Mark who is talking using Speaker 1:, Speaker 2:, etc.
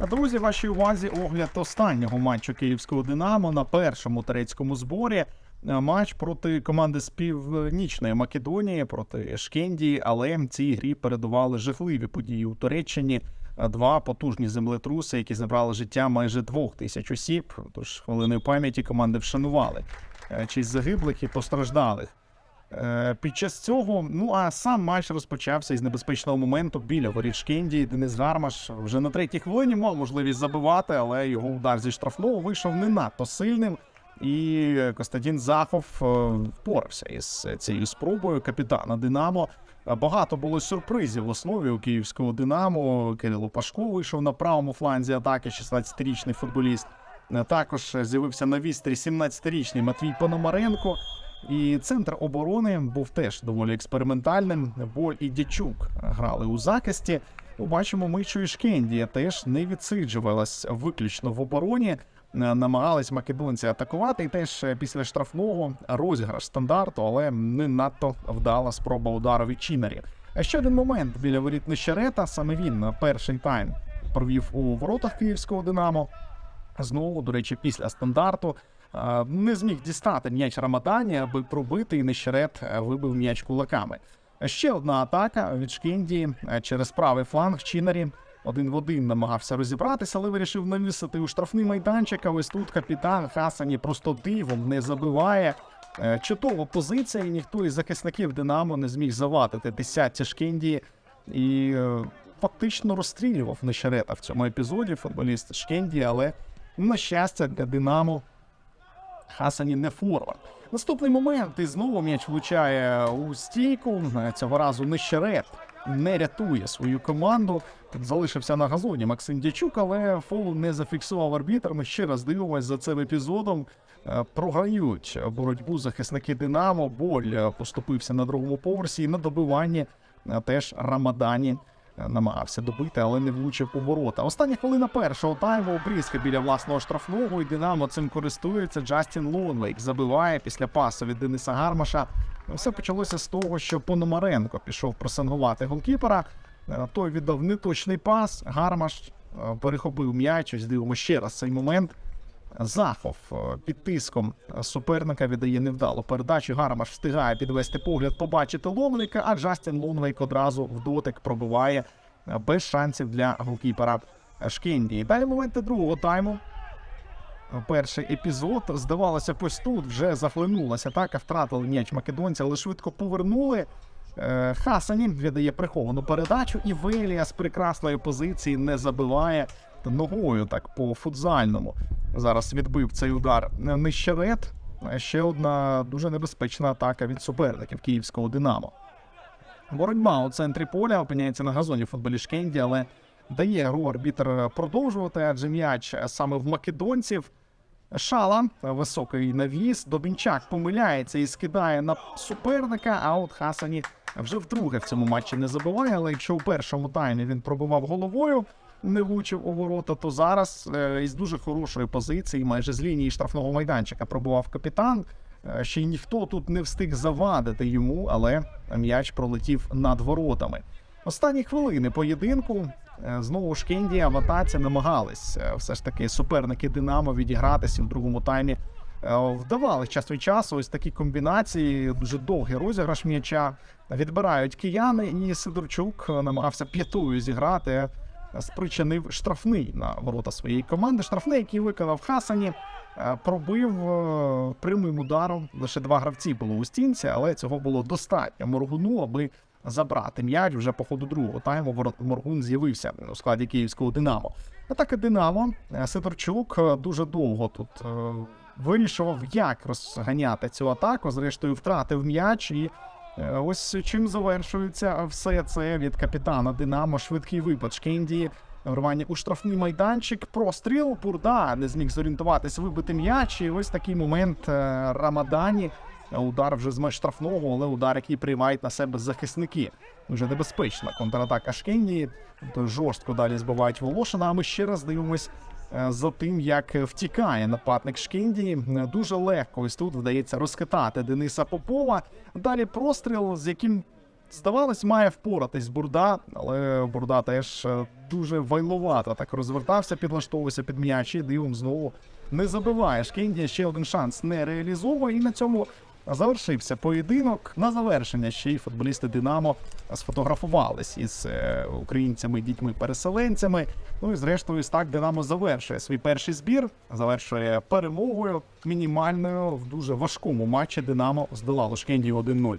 Speaker 1: Друзі, вашій увазі огляд останнього матчу київського Динамо на першому турецькому зборі. Е, Матч проти команди з північної Македонії проти Шкендії, але цій грі передували жахливі події у Туреччині. Е, Два потужні землетруси, які забрали життя майже двох тисяч осіб. Тож хвилиною пам'яті команди вшанували е, честь загиблих і постраждалих. Е, Під час цього, ну а сам матч розпочався із небезпечного моменту біля воріт Шкенді. Денис Гармаш вже на третій хвилині мав можливість забивати, але його удар зі штрафного вийшов не надто сильним. І Костянтин Захов е, впорався із цією спробою капітана Динамо. Багато було сюрпризів в основі у київського Динамо. Кирило Пашко вийшов на правому фланзі атаки, 16-річний футболіст. Е, Також з'явився на вістрі 17-річний Матвій Пономаренко. І центр оборони був теж доволі експериментальним. Боль і Дячук грали у захисті. Побачимо, ми що і Шкендія теж не відсиджувалась виключно в обороні. Е, Намагались македонці атакувати, і теж е, після штрафного розіграш стандарту, але не надто вдала спроба удару від Чінарі. А ще один момент біля воріт Нещерета. Саме він на перший тайм провів у воротах київського Динамо. Знову, до речі, після стандарту не зміг дістати м'яч Рамадані, аби пробити, і Нещерет е, вибив м'яч кулаками. Ще одна атака від Шкіндії е, через правий фланг Чінарі. Один в один намагався розібратися, але вирішив навісити у штрафний майданчик. А ось тут капітан Хасані просто дивом не забиває. Е, Чудова позиція, і ніхто із захисників Динамо не зміг завадити десятці Шкіндії. І фактично розстрілював Нещерета в цьому епізоді футболіст Шкендії, але на щастя для Динамо Хасані не форвард. Наступний момент і знову м'яч влучає у стійку. Цього разу Нещерет не рятує свою команду. Залишився на газоні Максим Дячук, але фол не зафіксував арбітр. Ми ще раз дивимося за цим епізодом. Е, Програють боротьбу захисники Динамо. Боль е, поступився на другому поверсі і на добиванні е, теж Рамадані намагався добити, але не влучив у ворота. Остання хвилина першого тайму обрізка біля власного штрафного, і Динамо цим користується. Джастін Лонвейк забиває після пасу від Дениса Гармаша. Все почалося з того, що Пономаренко пішов просангувати голкіпера. Е, Той віддав неточний пас. Гармаш е, перехопив м'яч. Ось дивимося ще раз цей момент. Захов е, під тиском суперника віддає невдалу передачу. Гармаш встигає підвести погляд, побачити ловника, а Джастін Лонвейк одразу в дотик пробиває е, без шансів для голкіпера Шкенді. Далі моменти другого тайму. Перший епізод здавалося, ось тут вже захлинулася атака, втратили м'яч македонця, але швидко повернули. Е, Хасані віддає приховану передачу, і Велія з прекрасної позиції не забиває ногою так по футзальному. Зараз відбив цей удар Нищерет. Ще одна дуже небезпечна атака від суперників київського Динамо. Боротьба у центрі поля опиняється на газоні футболі Шкенді, але дає гру арбітр продовжувати, адже м'яч саме в македонців. Шала, високий навіс, Добінчак помиляється і скидає на суперника. А от Хасані вже вдруге в цьому матчі не забиває. Але якщо у першому таймі він пробивав головою, не влучив у ворота, то зараз е, із дуже хорошої позиції, майже з лінії штрафного майданчика, пробував капітан. Е, Ще й ніхто тут не встиг завадити йому, але м'яч пролетів над воротами. Останні хвилини поєдинку е, знову Шкендія в атаці намагались все ж таки суперники Динамо відігратися в другому таймі. Вдавали час від часу ось такі комбінації, дуже довгий розіграш м'яча. Відбирають кияни, і Сидорчук намагався п'ятою зіграти. Спричинив штрафний на ворота своєї команди. Штрафний, який виконав Хасані, е, пробив е, прямим ударом. Лише два гравці було у стінці, але цього було достатньо Моргуну, аби забрати м'яч вже по ходу другого тайму. Моргун з'явився у складі київського Динамо. Атака Динамо. Е, Сидорчук дуже довго тут вирішував, як розганяти цю атаку. Зрештою, втратив м'яч і. Е, Ось чим завершується все це від капітана Динамо. Швидкий випад Шкендії. Вривання у штрафний майданчик, простріл, Бурда не зміг зорієнтуватись, вибити м'яч. І ось такий момент е, Рамадані. Удар вже з меж штрафного, але удар, який приймають на себе захисники. Дуже небезпечна контратака Шкендії. Тобто жорстко далі збивають Волошина. А ми ще раз дивимось за тим, як втікає нападник Шкіндії. Е, Дуже легко ось тут вдається розхитати Дениса Попова. Далі простріл, з яким Здавалось, має впоратись Бурда, але Бурда теж е, дуже вайловато так розвертався, підлаштовувався під м'яч і дивом знову не забиває. Шкіндія ще один шанс не реалізовує, і на цьому завершився поєдинок. На завершення ще й футболісти Динамо сфотографувались із е, українцями, дітьми-переселенцями. Ну і зрештою, так Динамо завершує свій перший збір, завершує перемогою мінімальною в дуже важкому матчі. Динамо здолало Шкендію 1-0.